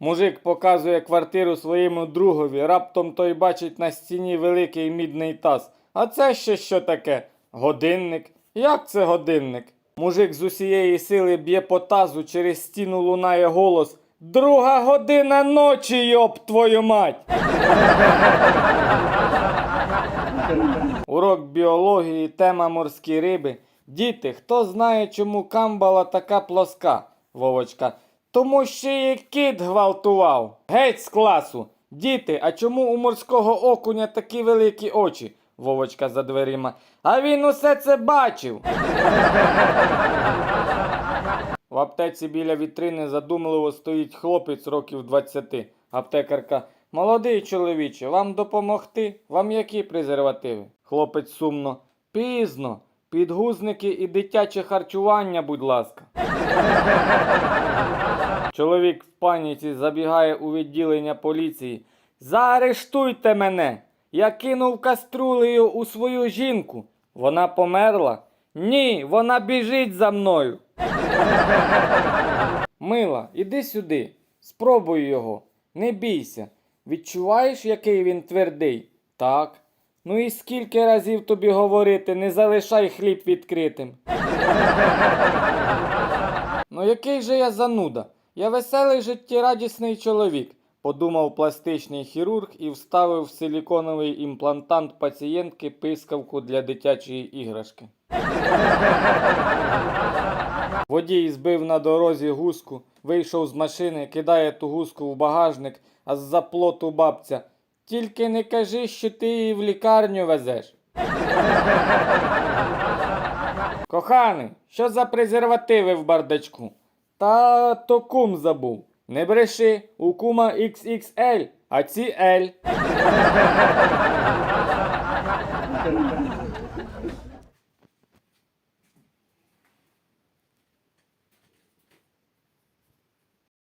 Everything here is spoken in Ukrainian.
Мужик показує квартиру своєму другові, раптом той бачить на стіні великий мідний таз. А це ще що таке? Годинник. Як це годинник? Мужик з усієї сили б'є по тазу, через стіну лунає голос. Друга година ночі, йоб твою мать! Урок біології, тема морські риби. Діти, хто знає, чому камбала така плоска? Вовочка. Тому що її кіт гвалтував. Геть з класу. Діти, а чому у морського окуня такі великі очі? Вовочка за дверима. А він усе це бачив. В аптеці біля вітрини задумливо стоїть хлопець років 20. Аптекарка. Молодий чоловіче, вам допомогти? Вам які презервативи? Хлопець сумно. Пізно. Підгузники і дитяче харчування, будь ласка. Чоловік в паніці забігає у відділення поліції. Заарештуйте мене! Я кинув каструлею у свою жінку. Вона померла? Ні, вона біжить за мною. Мила, іди сюди. Спробуй його. Не бійся. Відчуваєш, який він твердий? Так. Ну і скільки разів тобі говорити, не залишай хліб відкритим. Ну який же я зануда? Я веселий життєрадісний чоловік, подумав пластичний хірург і вставив в силіконовий імплантант пацієнтки пискавку для дитячої іграшки. Водій збив на дорозі гуску, вийшов з машини, кидає ту гуску в багажник, а з-за плоту бабця. Тільки не кажи, що ти її в лікарню везеш. Коханий, що за презервативи в бардачку? Та то кум забув. Не бреши, у кума XXL, а ці L.